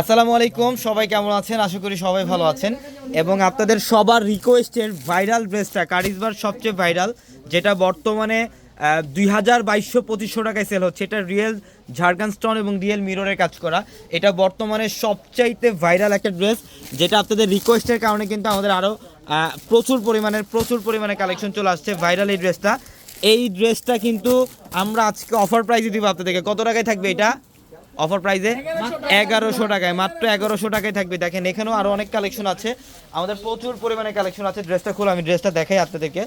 আসসালামু আলাইকুম, সবাই কেমন আছেন? আশা করি সবাই ভালো আছেন। এবং আপনাদের সবার রিকোয়েস্টের ভাইরাল ড্রেসটা কারিজবার সবচেয়ে ভাইরাল যেটা বর্তমানে দুই হাজার বাইশশো পঁচিশশো টাকায় সেল হচ্ছে। এটা রিয়েল ঝাড়খান স্টোন এবং রিয়েল মিররের কাজ করা। এটা বর্তমানে সবচাইতে ভাইরাল একটা ড্রেস যেটা আপনাদের রিকোয়েস্টের কারণে কিন্তু আমাদের আরও প্রচুর পরিমাণের, প্রচুর পরিমাণে কালেকশন চলে আসছে ভাইরাল এই ড্রেসটা এই ড্রেসটা কিন্তু আমরা আজকে অফার প্রাইসে দিব আপনাদেরকে। কত টাকায় থাকবে এটা? অফার প্রাইসে এগারোশো টাকায়, মাত্র এগারোশো টাকায় থাকবে। দেখেন, এখানেও আরও অনেক কালেকশন আছে। আমাদের প্রচুর পরিমাণে কালেকশন আছে। ড্রেসটা খুলে আমি ড্রেসটা দেখাই আপনাদেরকে।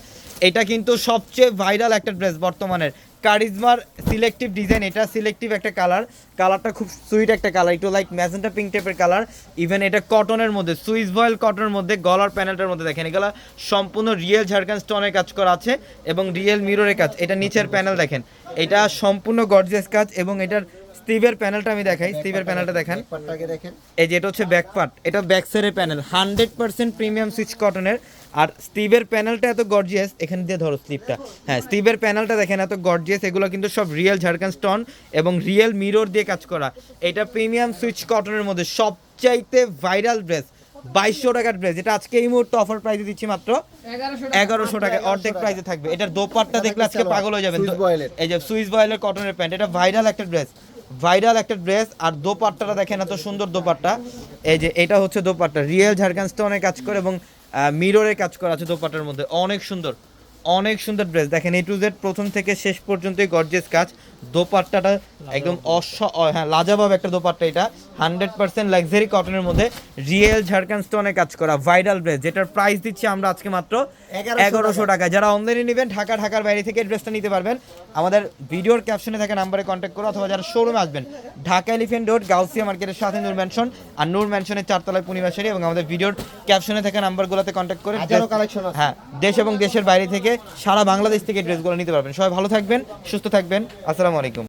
এটা কিন্তু সবচেয়ে ভাইরাল একটা ড্রেস বর্তমানের। কারিজমার সিলেক্টিভ ডিজাইন এটা সিলেক্টিভ একটা কালার কালারটা খুব সুইট একটা কালার একটু লাইক ম্যাজেন্টা পিঙ্ক টাইপের কালার ইভেন এটা কটনের মধ্যে সুইস ভয়েল কটনের মধ্যে, গলার প্যানেলটার মধ্যে দেখেন, এগুলো সম্পূর্ণ রিয়েল ঝাড়খান স্টোনের কাজ করা আছে এবং রিয়েল মিররের কাজ। এটা নিচের প্যানেল দেখেন। এটা সম্পূর্ণ গর্জিয়াস কাজ এবং এটার স্টিভের প্যানেলটা আমি দেখাই স্টিভের প্যানেলটা দেখেন। এই যে এটা হচ্ছে ব্যাক পার্ট এটা ব্যাক সাইডের panel hundred percent premium Swiss কটনের আর স্টিভের প্যানেলটা এত গর্জিয়াস এখানে দিয়ে ধরো স্লিপটা হ্যাঁ স্টিভের প্যানেলটা দেখেন এত গর্জিয়াস এগুলো কিন্তু সব রিয়েল ঝাড়খান স্টোন এবং রিয়েল মিরর দিয়ে কাজ করা। এটা প্রিমিয়াম সুইচ কটনের মধ্যে সবচাইতে ভাইরাল ড্রেস বাইশশো টাকার ড্রেস এটা আজকে এই মুহূর্তে অফার প্রাইসে দিচ্ছি মাত্র এগারোশো টাকা। অর্ধেক প্রাইসে থাকবে। এটার দোপাট্টা দেখলে আজকে পাগল হয়ে যাবেন। বয়েলের। এই যে সুইস বয়েলের কটনের প্যান্ট এটা ভাইরাল একটা ড্রেস ভাইরাল একটা ড্রেস আর দোপাট্টাটা দেখেন এত সুন্দর দোপাট্টা। এই যে এটা হচ্ছে দোপাট্টা। রিয়েল ঝাড়খান স্টোনে কাজ করে এবং মিররে কাজ করা আছে দোপাট্টার মধ্যে। অনেক সুন্দর। অনেক সুন্দর ড্রেস দেখেন এ টু জেড প্রথম থেকে শেষ পর্যন্তই গর্জেস কাজ। দোপাট্টাটা একদম অস হ্যাঁ লাজাবাব একটা দোপাট্টা এটা। হান্ড্রেড পার্সেন্ট লাক্সারি কটনের মধ্যে রিয়েল ঝাড়খান স্টোনের কাজ করা ভাইরাল ড্রেস যেটার প্রাইস দিচ্ছি আমরা আজকে মাত্র এগারোশো টাকা। যারা অনলাইনে নেবেন ঢাকা ঢাকার বাইরে থেকে ড্রেসটা নিতে পারবেন। আমাদের ভিডিওর ক্যাপশনে থাকা নাম্বারে কন্ট্যাক্ট করো অথবা যারা শোরুমে আসবেন ঢাকা এলিফেন্ট রোড গাউসিয়া মার্কেটের সাথে নূর ম্যানশন আর নূর ম্যানশনের চারতলায় পূর্ণিমাশারি এবং আমাদের ভিডিওর ক্যাপশনে থাকা নাম্বারগুলোতে কন্ট্যাক্ট করে। হ্যাঁ দেশ এবং দেশের বাইরে থেকে সারা বাংলাদেশ থেকে ড্রেসগুলো নিতে পারবেন। সবাই ভালো থাকবেন সুস্থ থাকবেন। আসসালামু আলাইকুম।